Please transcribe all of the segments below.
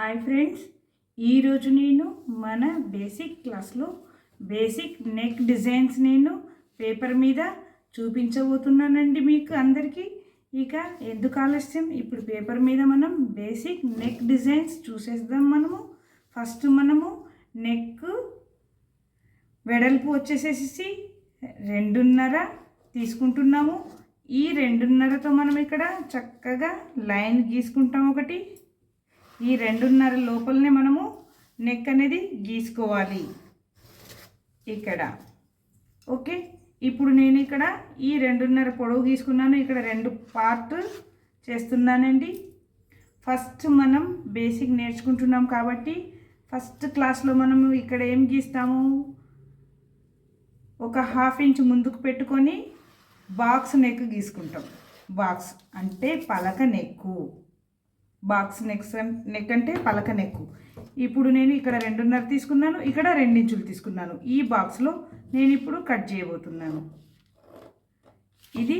Hi friends ఈరోజు నేను మన బేసిక్ క్లాస్లో బేసిక్ నెక్ డిజైన్స్ నేను పేపర్ మీద చూపించబోతున్నానండి మీకు అందరికీ. ఇక ఎందుకు ఆలస్యం? ఇప్పుడు పేపర్ మీద మనం బేసిక్ నెక్ డిజైన్స్ చూసేద్దాం మనము. ఫస్ట్ మనము నెక్ వెడల్పు వచ్చేసేసి రెండున్నర తీసుకుంటున్నాము. ఈ రెండున్నరతో మనం ఇక్కడ చక్కగా లైన్ గీసుకుంటాం ఒకటి. ఈ రెండున్నర లోపలనే మనము నెక్ అనేది గీసుకోవాలి. ఇక్కడ. ఓకే? ఇప్పుడు నేను ఇక్కడ ఈ రెండున్నర పొడవు గీసుకున్నాను. ఇక్కడ రెండు పార్ట్ చేస్తున్నానండి. ఫస్ట్ మనం బేసిక్ నేర్చుకుంటున్నాం కాబట్టి ఫస్ట్ క్లాస్లో మనము ఇక్కడ ఏం గీస్తాము? ఒక హాఫ్ ఇంచ్ ముందుకు పెట్టుకొని బాక్స్ నెక్ గీసుకుంటాం. బాక్స్ అంటే పలక నెక్కు బాక్స్ నెక్ నెక్ అంటే పలక నెక్కు ఇప్పుడు నేను ఇక్కడ రెండున్నర తీసుకున్నాను ఇక్కడ రెండించులు తీసుకున్నాను. ఈ బాక్స్లో నేను ఇప్పుడు కట్ చేయబోతున్నాను. ఇది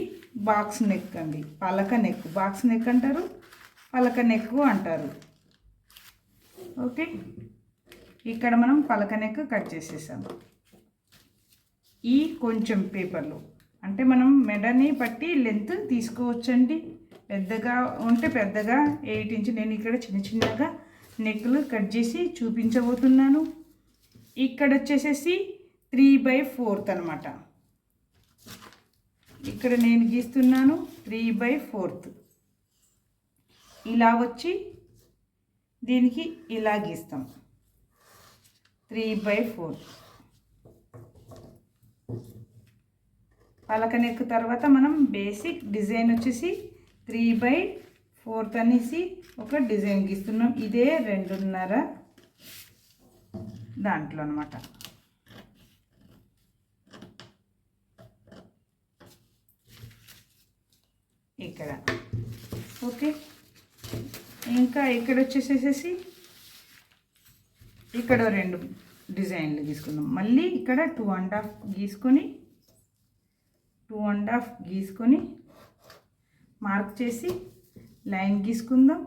బాక్స్ నెక్ అండి పలక నెక్. బాక్స్ నెక్ అంటారు పలక నెక్కు అంటారు. ఓకే? ఇక్కడ మనం పలక నెక్ కట్ చేసేసాము ఈ కొంచెం పేపర్లో. అంటే మనం మెడని బట్టి లెంత్ తీసుకోవచ్చండి? పెద్దగా ఉంటే పెద్దగా ఎయిట్ ఇంచ్ నేను ఇక్కడ చిన్న చిన్నగా నెక్లు కట్ చేసి చూపించబోతున్నాను. ఇక్కడ వచ్చేసేసి త్రీ బై ఫోర్త్ అనమాట ఇక్కడ నేను గీస్తున్నాను త్రీ బై ఫోర్త్. ఇలా వచ్చి దీనికి ఇలా గీస్తాం. Three by fourth. పలక నెక్ తర్వాత మనం బేసిక్ డిజైన్ వచ్చేసి త్రీ బై ఫోర్త్ అనేసి ఒక డిజైన్ గీస్తున్నాం. ఇదే రెండున్నర దాంట్లో అనమాట ఇక్కడ. ఓకే. ఇంకా ఇక్కడ వచ్చేసేసి ఇక్కడ రెండు డిజైన్లు గీసుకుందాం. మళ్ళీ ఇక్కడ టూ అండ్ హాఫ్ గీసుకొని టూ అండ్ హాఫ్ గీసుకొని మార్క్ చేసి లైన్ గీసుకుందాం.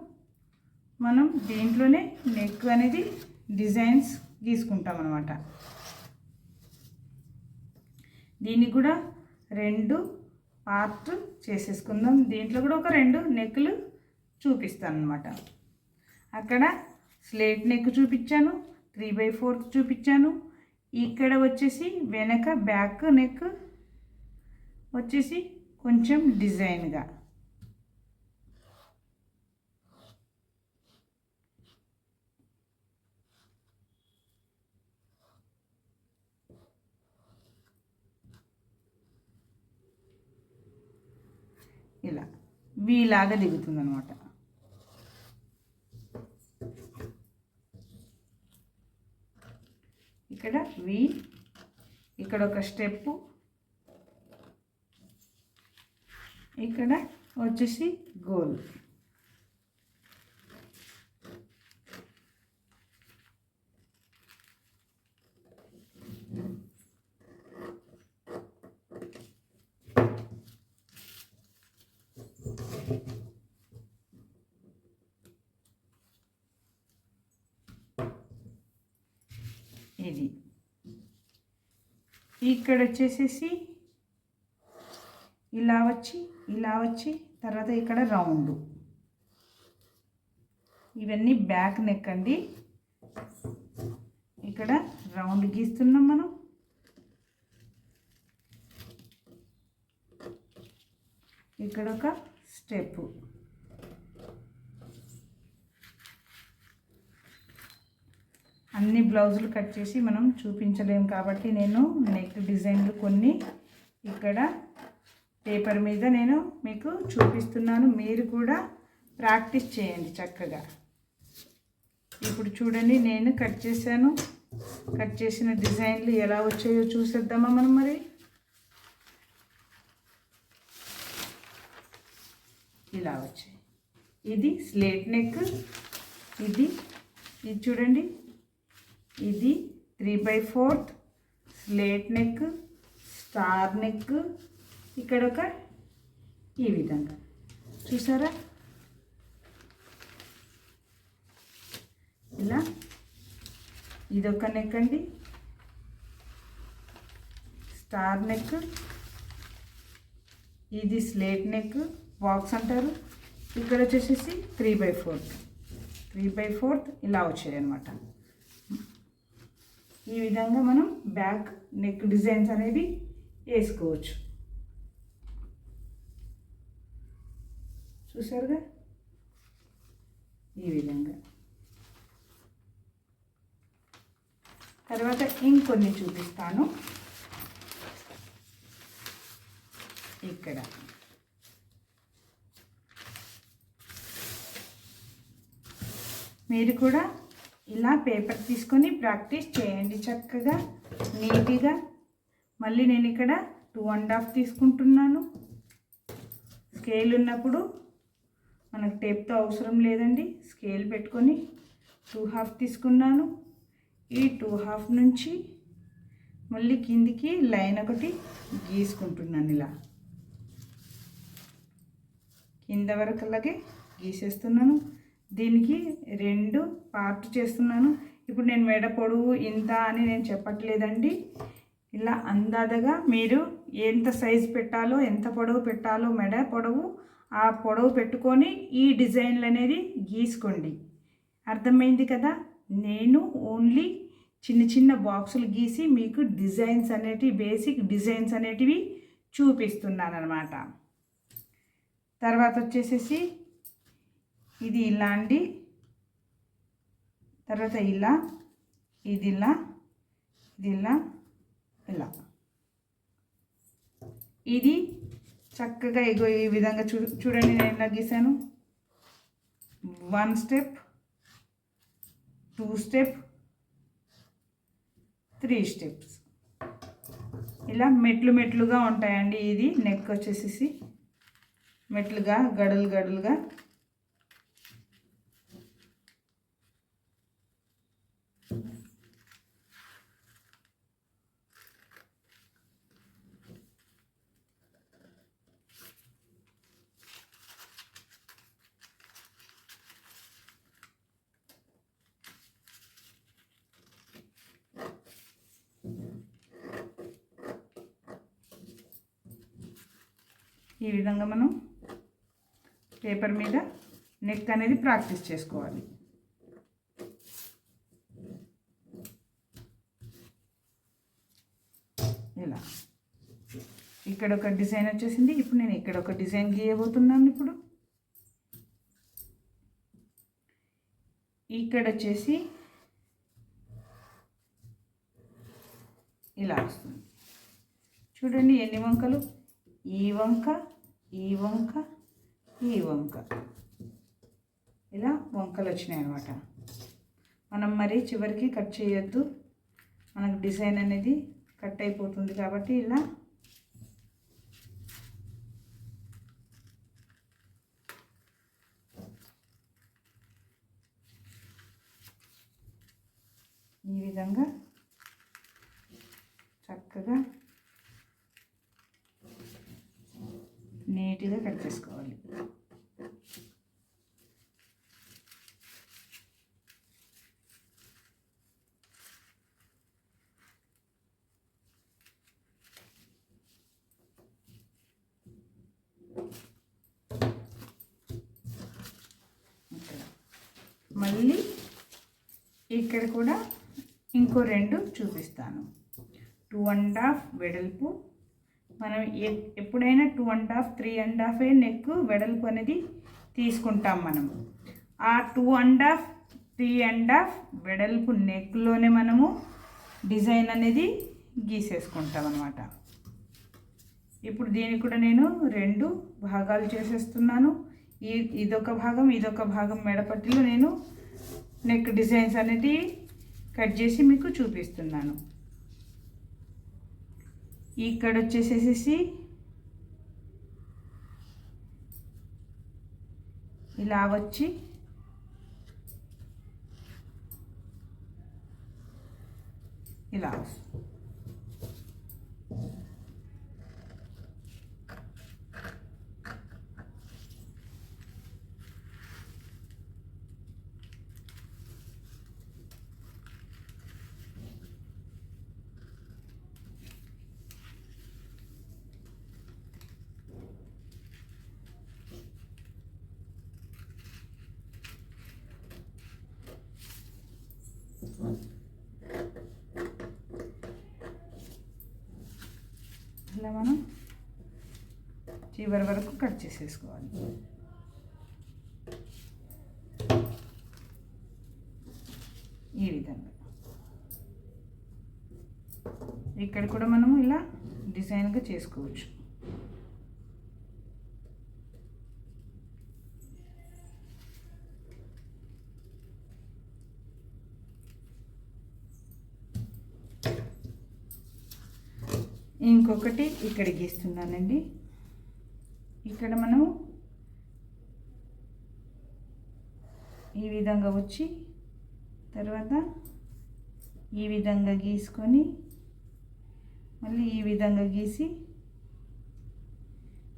మనం దీంట్లోనే నెక్ అనేది డిజైన్స్ గీసుకుంటాం అనమాట దీన్ని కూడా రెండు పార్ట్ చేసేసుకుందాం. దీంట్లో కూడా ఒక రెండు నెక్లు చూపిస్తాను అనమాట అక్కడ స్లేట్ నెక్ చూపించాను త్రీ బై ఫోర్త్ చూపించాను. ఇక్కడ వచ్చేసి వెనక బ్యాక్ నెక్ వచ్చేసి కొంచెం డిజైన్గా ఇలా. వీలాగా దిగుతుంది అనమాట ఇక్కడ వి ఇక్కడ ఒక స్టెప్పు. ఇక్కడ వచ్చేసి గోల్. ఇది. ఇక్కడ వచ్చేసేసి ఇలా వచ్చి ఇలా వచ్చి తర్వాత ఇక్కడ రౌండ్. ఇవన్నీ బ్యాక్ నెక్ అండి. ఇక్కడ రౌండ్ గీస్తున్నాం మనం. ఇక్కడ ఒక స్టెప్. అన్ని బ్లౌజులు కట్ చేసి మనం చూపించలేము కాబట్టి నేను నెక్ డిజైన్లు కొన్ని ఇక్కడ పేపర్ మీద నేను మీకు చూపిస్తున్నాను. మీరు కూడా ప్రాక్టీస్ చేయండి చక్కగా. ఇప్పుడు చూడండి నేను కట్ చేశాను. కట్ చేసిన డిజైన్లు ఎలా వచ్చాయో చూసేద్దామా మనం మరి? ఇలా వచ్చాయి. ఇది స్లేట్ నెక్. ఇది ఇది చూడండి. ఇది three by fourth slate neck star neck. ఇక్కడ ఒక ఈ విధంగా. చూసారా? ఇలా. ఇదొక నెక్ అండి. Star neck. ఇది స్లేట్ నెక్ బాక్స్ అంటారు. ఇక్కడ వచ్చేసేసి three by fourth. Three by fourth ఇలా వచ్చాయి అనమాట ఈ విధంగా మనం బ్యాక్ నెక్ డిజైన్స్ అనేవి వేసుకోవచ్చు. చూసారుగా? ఈ విధంగా. తర్వాత ఇంకొన్ని చూపిస్తాను. ఇక్కడ. మీరు కూడా ఇలా పేపర్ తీసుకొని ప్రాక్టీస్ చేయండి చక్కగా నీట్గా. మళ్ళీ నేను ఇక్కడ టూ అండ్ హాఫ్ తీసుకుంటున్నాను. స్కేల్ ఉన్నప్పుడు మనకు టేప్తో అవసరం లేదండి. స్కేల్ పెట్టుకొని టూ హాఫ్ తీసుకున్నాను. ఈ టూ హాఫ్ నుంచి మళ్ళీ కిందికి లైన్ ఒకటి గీసుకుంటున్నాను ఇలా. కింద వరకు అలాగే గీసేస్తున్నాను. దీనికి రెండు పార్ట్ చేస్తున్నాను. ఇప్పుడు నేను మెడ పొడవు ఇంత అని నేను చెప్పట్లేదండి. ఇలా అందాదగా మీరు ఎంత సైజు పెట్టాలో ఎంత పొడవు పెట్టాలో మెడ పొడవు ఆ పొడవు పెట్టుకొని ఈ డిజైన్లు అనేది గీసుకోండి. అర్థమైంది కదా? నేను ఓన్లీ చిన్న చిన్న బాక్సులు గీసి మీకు డిజైన్స్ అనేటివి బేసిక్ డిజైన్స్ అనేటివి చూపిస్తున్నాను అనమాట తర్వాత వచ్చేసేసి ఇది ఇలా అండి. తర్వాత ఇలా ఇది ఇలా ఇది ఇలా ఇలా. ఇది చక్కగా ఎగో ఈ విధంగా చూ చూడండి నేను ఎలా గీసాను. One step two step three steps. ఇలా మెట్లు మెట్లుగా ఉంటాయండి ఇది. నెక్ వచ్చేసేసి మెట్లుగా గడలు గడలుగా ఈ విధంగా మనం పేపర్ మీద నెక్ అనేది ప్రాక్టీస్ చేసుకోవాలి. ఇలా. ఇక్కడ ఒక డిజైన్ వచ్చేసింది. ఇప్పుడు నేను ఇక్కడ ఒక డిజైన్ గీయబోతున్నాను ఇప్పుడు. ఇక్కడ వచ్చేసి ఇలా వస్తుంది. చూడండి ఎన్ని వంకలు? ఈ వంక ఈ వంక ఈ వంక. ఇలా వంకలు వచ్చినాయి అనమాట మనం మరి చివరికి కట్ చేయొద్దు. మనకు డిజైన్ అనేది కట్ అయిపోతుంది కాబట్టి ఇలా ఈ విధంగా చక్కగా నీట్గా కట్ చేసుకోవాలి. మళ్ళీ ఇక్కడ కూడా ఇంకో రెండు చూపిస్తాను. టూ అండ్ హాఫ్ వెడల్పు మనం ఎ- ఎప్పుడైనా two and half three and half neck వెడల్పు అనేది తీసుకుంటాం మనం ఆ two and half three and half వెడల్పు నెక్లోనే మనము డిజైన్ అనేది గీసేసుకుంటాం అనమాట ఇప్పుడు దీనికి కూడా నేను రెండు భాగాలు చేసేస్తున్నాను. ఈ ఇదొక భాగం ఇదొక భాగం మెడపట్టిలో నేను నెక్ డిజైన్స్ అనేది కట్ చేసి మీకు చూపిస్తున్నాను. ఇక్కడ వచ్చేసేసి ఇలా వచ్చి ఇలా వస్తుంది. ఇట్లా మనం చివరి వరకు కట్ చేసేసుకోవాలి. ఈ విధంగా. ఇక్కడ కూడా మనము ఇలా డిజైన్గా చేసుకోవచ్చు. ఇంకొకటి ఇక్కడ గీస్తున్నానండి. ఇక్కడ మనం ఈ విధంగా వచ్చి తర్వాత ఈ విధంగా గీసుకొని మళ్ళీ ఈ విధంగా గీసి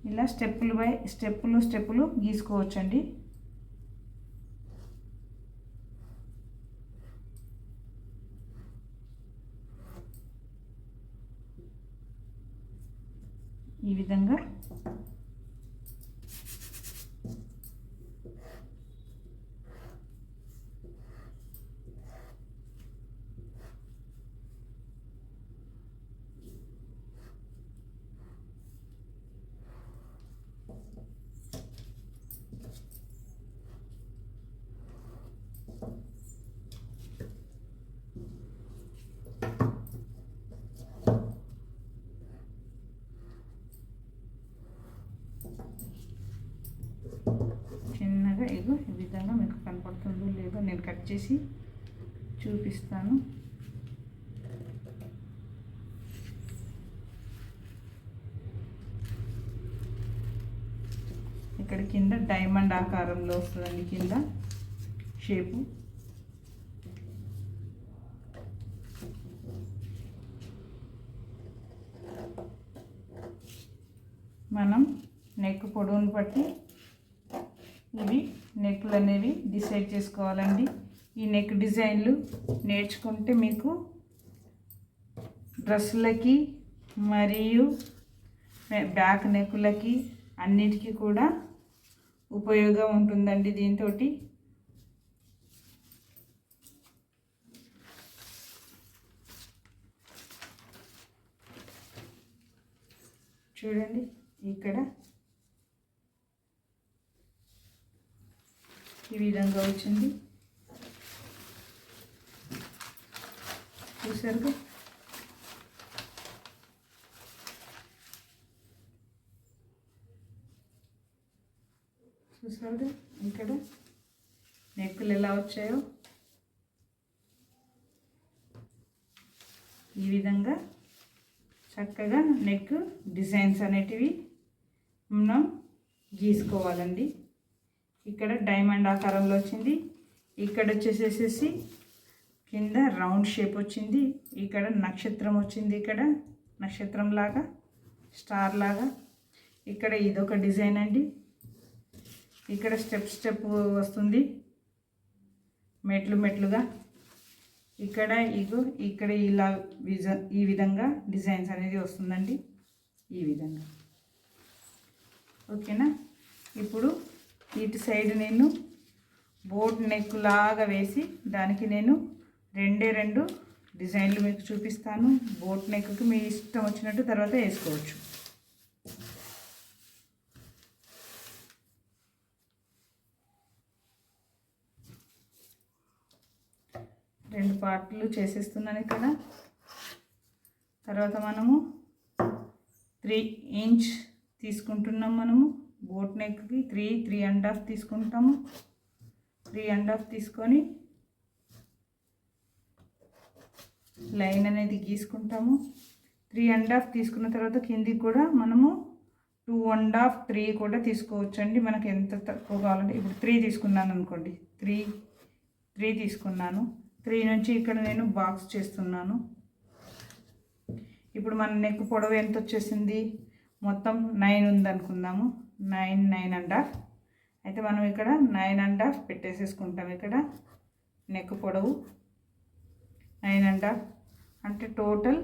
ఇలా స్టెప్పులు బై స్టెప్పులు స్టెప్పులు గీసుకోవచ్చండి. ఈ విధంగా చిన్నగా లేదు ఈ విధంగా మీకు కనపడుతుందో లేదో నేను కట్ చేసి చూపిస్తాను. ఇక్కడ కింద డైమండ్ ఆకారంలో వస్తుందండి కింద షేపు. మనం నెక్ పొడవును బట్టి ఇవి నెక్లు అనేవి డిసైడ్ చేసుకోవాలండి. ఈ నెక్ డిజైన్లు నేర్చుకుంటే మీకు డ్రెస్సులకి మరియు బ్యాక్ నెక్కులకి అన్నిటికీ కూడా ఉపయోగం ఉంటుందండి దీంతో చూడండి ఇక్కడ ఈ విధంగా వచ్చింది. చూసారుగా చూసారుగా ఇక్కడ నెక్కులు ఎలా వచ్చాయో? ఈ విధంగా చక్కగా నెక్ డిజైన్స్ అనేటివి మనం గీసుకోవాలండి. ఇక్కడ డైమండ్ ఆకారంలో వచ్చింది. ఇక్కడ వచ్చేసేసేసి కింద రౌండ్ షేప్ వచ్చింది. ఇక్కడ నక్షత్రం వచ్చింది ఇక్కడ. నక్షత్రం లాగా స్టార్ లాగా. ఇక్కడ ఇదొక డిజైన్ అండి. ఇక్కడ స్టెప్ స్టెప్ వస్తుంది. మెట్లు మెట్లుగా. ఇక్కడ ఇగో ఇక్కడ ఇలా విజ ఈ విధంగా డిజైన్స్ అనేది వస్తుందండి. ఈ విధంగా. ఓకేనా? ఇప్పుడు ఇటు సైడ్ నేను బోట్ నెక్ లాగా వేసి దానికి నేను రెండే రెండు డిజైన్లు మీకు చూపిస్తాను. బోట్ నెక్కి మీ ఇష్టం వచ్చినట్టు తర్వాత వేసుకోవచ్చు. రెండు పార్ట్లు చేసేస్తున్నాను ఇక్కడ. తర్వాత మనము త్రీ ఇంచ్ తీసుకుంటున్నాం మనము. బోట్ నెక్కి త్రీ త్రీ అండ్ హాఫ్ తీసుకుంటాము. త్రీ అండ్ హాఫ్ తీసుకొని లైన్ అనేది గీసుకుంటాము. త్రీ అండ్ హాఫ్ తీసుకున్న తర్వాత కిందికి కూడా మనము టూ అండ్ హాఫ్ త్రీ కూడా తీసుకోవచ్చు అండి మనకు ఎంత తక్కువ కావాలంటే ఇప్పుడు త్రీ తీసుకున్నాను అనుకోండి. త్రీ త్రీ తీసుకున్నాను. త్రీ నుంచి ఇక్కడ నేను బాక్స్ చేస్తున్నాను. ఇప్పుడు మన నెక్ పొడవు ఎంత వచ్చేసింది? మొత్తం నైన్ ఉంది అనుకుందాము నైన్ నైన్ అండ్ హాఫ్. అయితే మనం ఇక్కడ నైన్ అండ్ హాఫ్ పెట్టేసేసుకుంటాం ఇక్కడ. నెక్ పొడవు నైన్ అండ్ హాఫ్. అంటే టోటల్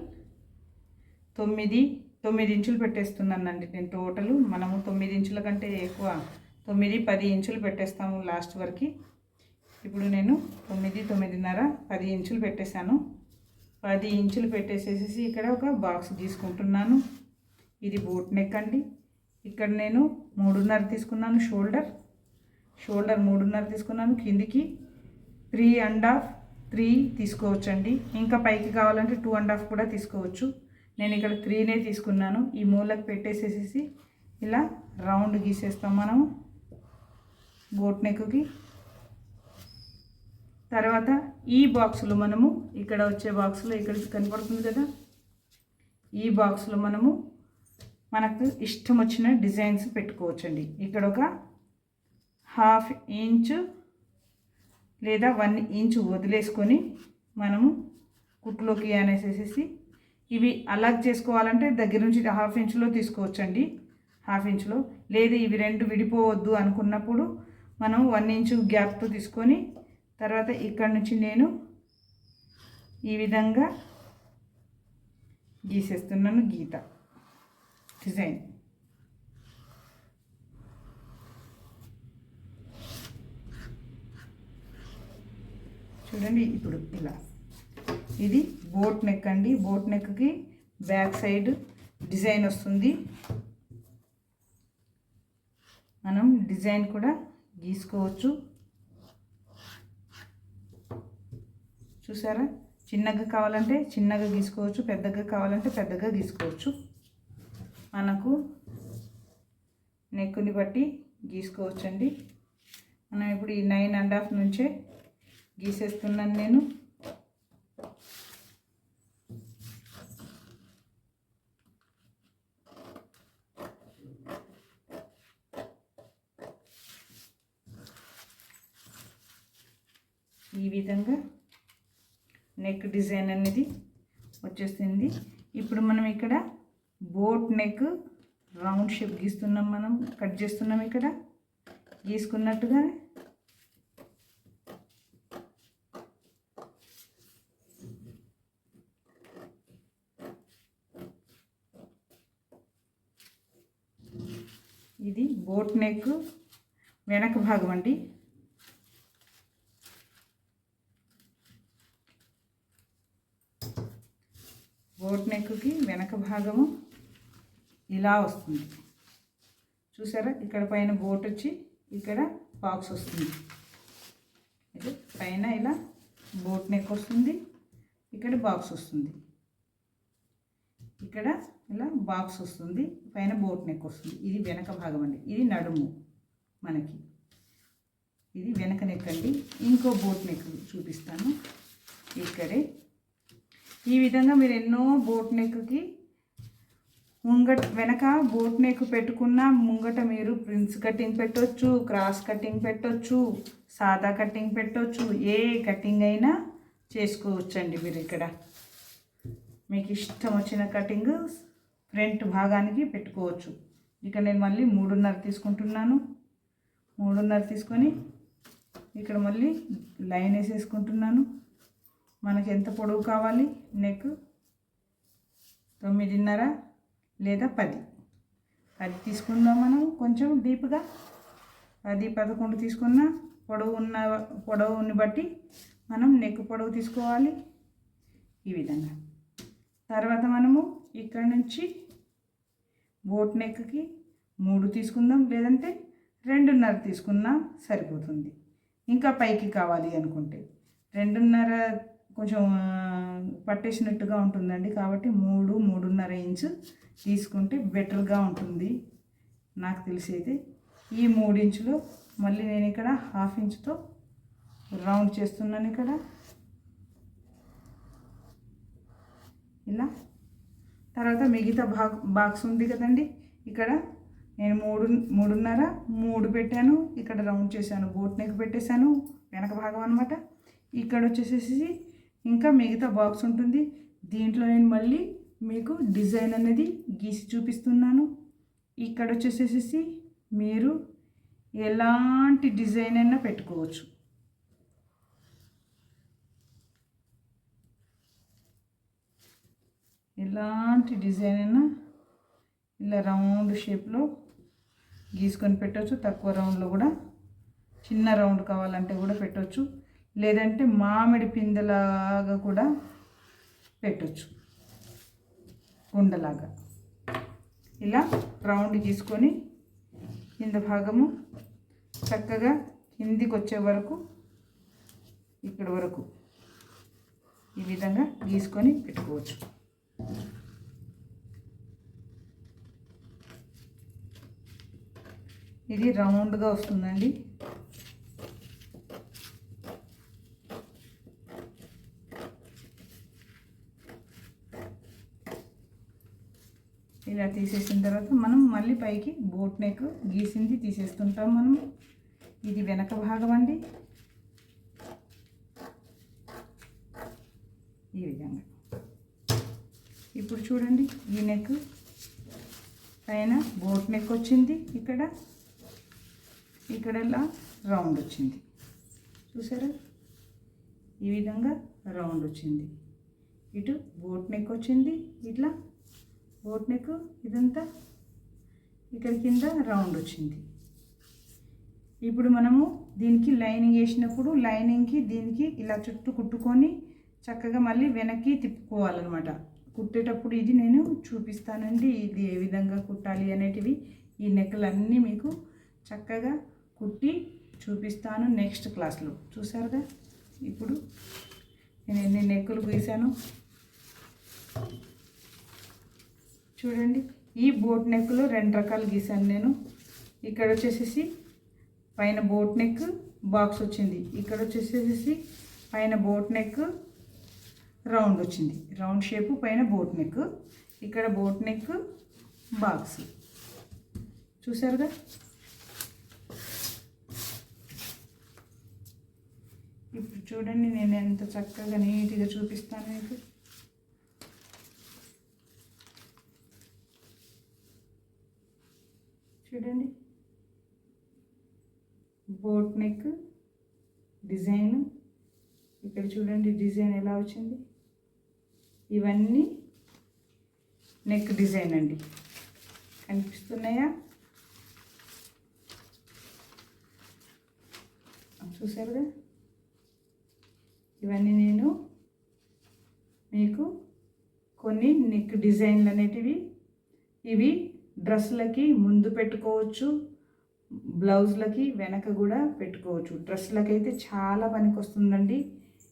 తొమ్మిది తొమ్మిది ఇంచులు పెట్టేస్తున్నానండి నేను టోటల్. మనము తొమ్మిది ఇంచుల కంటే ఎక్కువ తొమ్మిది పది ఇంచులు పెట్టేస్తాము లాస్ట్ వరకు. ఇప్పుడు నేను తొమ్మిది తొమ్మిదిన్నర పది ఇంచులు పెట్టేశాను. పది ఇంచులు పెట్టేసేసి ఇక్కడ ఒక బాక్స్ తీసుకుంటున్నాను. ఇది బూట్ నెక్ అండి. ఇక్కడ నేను మూడున్నర తీసుకున్నాను షోల్డర్. షోల్డర్ మూడున్నర తీసుకున్నాను. కిందికి త్రీ అండ్ హాఫ్ త్రీ తీసుకోవచ్చండి. ఇంకా పైకి కావాలంటే టూ అండ్ హాఫ్ కూడా తీసుకోవచ్చు. నేను ఇక్కడ త్రీనే తీసుకున్నాను. ఈ మూలకు పెట్టేసేసి ఇలా రౌండ్ గీసేస్తాం మనము బోట్ నెక్కి తర్వాత ఈ బాక్సులు మనము ఇక్కడ వచ్చే బాక్స్లో ఇక్కడ కనపడుతుంది కదా? ఈ బాక్స్లో మనము మనకు ఇష్టం వచ్చిన డిజైన్స్ పెట్టుకోవచ్చండి. ఇక్కడ ఒక హాఫ్ ఇంచు లేదా వన్ ఇంచ్ వదిలేసుకొని మనము కుట్లోకి అనేసేసి ఇవి అలాగ్ చేసుకోవాలంటే దగ్గర నుంచి హాఫ్ ఇంచులో తీసుకోవచ్చండి. హాఫ్ ఇంచులో. లేదు ఇవి రెండు విడిపోవద్దు అనుకున్నప్పుడు మనం వన్ ఇంచు గ్యాప్తో తీసుకొని తర్వాత ఇక్కడ నుంచి నేను ఈ విధంగా గీసేస్తున్నాను గీత. డిజైన్ చూడండి ఇప్పుడు ఇలా. ఇది బోట్ నెక్ అండి. బోట్ నెక్కి బ్యాక్ సైడ్ డిజైన్ వస్తుంది. మనం డిజైన్ కూడా గీసుకోవచ్చు. చూసారా? చిన్నగా కావాలంటే చిన్నగా గీసుకోవచ్చు పెద్దగా కావాలంటే పెద్దగా గీసుకోవచ్చు. మనకు నెక్కుని బట్టి గీసుకోవచ్చండి. మనం ఇప్పుడు ఈ నైన్ అండ్ హాఫ్ నుంచే గీసేస్తున్నాను నేను. ఈ విధంగా నెక్ డిజైన్ అనేది వచ్చేసింది. ఇప్పుడు మనం ఇక్కడ బోట్ నెక్ రౌండ్ షేప్ గీస్తున్నాం మనం కట్ చేస్తున్నాం ఇక్కడ. గీసుకున్నట్టుగా ఇది బోట్ నెక్ వెనక భాగం అండి. బోట్ నెక్కి వెనక భాగము. ఇలా వస్తుంది. చూసారా? ఇక్కడ పైన బోట్ వచ్చి ఇక్కడ బాక్స్ వస్తుంది. ఇది పైన ఇలా బోట్ నెక్ వస్తుంది. ఇక్కడ బాక్స్ వస్తుంది. ఇక్కడ ఇలా బాక్స్ వస్తుంది. పైన బోట్ నెక్ వస్తుంది. ఇది వెనక భాగం అండి. ఇది నడుము మనకి. ఇది వెనక నెక్ అండి. ఇంకో బోట్ నెక్ చూపిస్తాను. ఇక్కడే. ఈ విధంగా మీరు ఎన్నో బోట్ నెక్కి ముంగట వెనక బూట్ నెక్ పెట్టుకున్న ముంగట మీరు ప్రిన్స్ కటింగ్ పెట్టొచ్చు క్రాస్ కటింగ్ పెట్టొచ్చు సాదా కటింగ్ పెట్టొచ్చు ఏ కటింగ్ అయినా చేసుకోవచ్చండి మీరు ఇక్కడ. మీకు ఇష్టం వచ్చిన కటింగ్ ఫ్రంట్ భాగానికి పెట్టుకోవచ్చు. ఇక నేను మళ్ళీ మూడున్నర తీసుకుంటున్నాను. మూడున్నర తీసుకొని ఇక్కడ మళ్ళీ లైన్ వేసేసుకుంటున్నాను. మనకి ఎంత పొడవు కావాలి? నెక్ తొమ్మిదిన్నర. లేదా పది. పది తీసుకుందాం మనం కొంచెం డీప్గా పది పదకొండు తీసుకున్న పొడవు ఉన్న పొడవుని బట్టి మనం నెక్ పొడవు తీసుకోవాలి ఈ విధంగా. తర్వాత మనము ఇక్కడ నుంచి బోట్ నెక్కి మూడు తీసుకుందాం లేదంటే రెండున్నర తీసుకున్నా సరిపోతుంది. ఇంకా పైకి కావాలి అనుకుంటే. రెండున్నర కొంచెం పట్టేసినట్టుగా ఉంటుందండి. కాబట్టి మూడు మూడున్నర ఇంచు తీసుకుంటే బెటర్గా ఉంటుంది. నాకు తెలిసి అయితే ఈ మూడు ఇంచులు మళ్ళీ నేను ఇక్కడ హాఫ్ ఇంచుతో రౌండ్ చేస్తున్నాను ఇక్కడ. ఇలా. తర్వాత మిగతా బాక్ బాక్స్ ఉంది కదండి. ఇక్కడ నేను మూడు మూడున్నర మూడు పెట్టాను. ఇక్కడ రౌండ్ చేశాను. బోట్ నెక్ పెట్టేశాను. వెనక భాగం అనమాట ఇక్కడ వచ్చేసేసి ఇంకా మిగతా బాక్స్ ఉంటుంది. దీంట్లో నేను మళ్ళీ మీకు డిజైన్ అనేది గీసి చూపిస్తున్నాను. ఇక్కడ వచ్చేసేసి మీరు ఎలాంటి డిజైన్ అయినా పెట్టుకోవచ్చు. ఎలాంటి డిజైన్ అయినా ఇలా రౌండ్ షేప్లో గీసుకొని పెట్టవచ్చు తక్కువ రౌండ్లో కూడా చిన్న రౌండ్ కావాలంటే కూడా పెట్టవచ్చు లేదంటే మామిడి పిందెలాగా కూడా పెట్టచ్చు. గుండలాగా ఇలా రౌండ్ గీసుకొని కింద భాగము చక్కగా కిందికి వచ్చే వరకు ఇక్కడ వరకు ఈ విధంగా గీసుకొని పెట్టుకోవచ్చు. ఇది రౌండ్గా వస్తుందండి. ఇలా తీసేసిన తర్వాత మనం మళ్ళీ పైకి బోట్ నెక్ గీసింది తీసేస్తుంటాం మనం ఇది వెనక భాగం అండి. ఈ విధంగా. ఇప్పుడు చూడండి ఈ నెక్ పైన బోట్ నెక్ వచ్చింది. ఇక్కడ ఇక్కడ ఇలా రౌండ్ వచ్చింది. చూసారా? ఈ విధంగా రౌండ్ వచ్చింది. ఇటు బోట్ నెక్ వచ్చింది. ఇట్లా బోట్ నెక్ ఇదంతా ఇక్కడ కింద రౌండ్ వచ్చింది. ఇప్పుడు మనము దీనికి లైనింగ్ వేసినప్పుడు లైనింగ్కి దీనికి ఇలా చుట్టూ కుట్టుకొని చక్కగా మళ్ళీ వెనక్కి తిప్పుకోవాలన్నమాట. కుట్టేటప్పుడు ఇది నేను చూపిస్తానండి ఇది ఏ విధంగా కుట్టాలి అనేటివి. ఈ నెక్కలన్నీ మీకు చక్కగా కుట్టి చూపిస్తాను నెక్స్ట్ క్లాస్లో. చూసారుగా ఇప్పుడు నేను ఎన్ని నెక్కులు గీసాను? చూడండి. ఈ బోట్ నెక్లో రెండు రకాలు గీసాను నేను. ఇక్కడ వచ్చేసేసి పైన బోట్ నెక్ బాక్స్ వచ్చింది. ఇక్కడ వచ్చేసేసి పైన బోట్ నెక్ రౌండ్ వచ్చింది. రౌండ్ షేపు పైన బోట్ నెక్ ఇక్కడ బోట్ నెక్ బాక్స్ చూసారుగా ఇప్పుడు చూడండి నేను ఎంత చక్కగా నీట్గా చూపిస్తాను మీకు. చూడండి. బోట్ నెక్ డిజైన్ ఇక్కడ చూడండి డిజైన్ ఎలా వచ్చింది? ఇవన్నీ నెక్ డిజైన్ అండి. కనిపిస్తున్నాయా? చూసారుగా ఇవన్నీ నేను మీకు కొన్ని నెక్ డిజైన్లు అనేటివి ఇవి డ్రెస్లకి ముందు పెట్టుకోవచ్చు బ్లౌజ్లకి వెనక కూడా పెట్టుకోవచ్చు. డ్రెస్లకైతే చాలా పనికి వస్తుందండి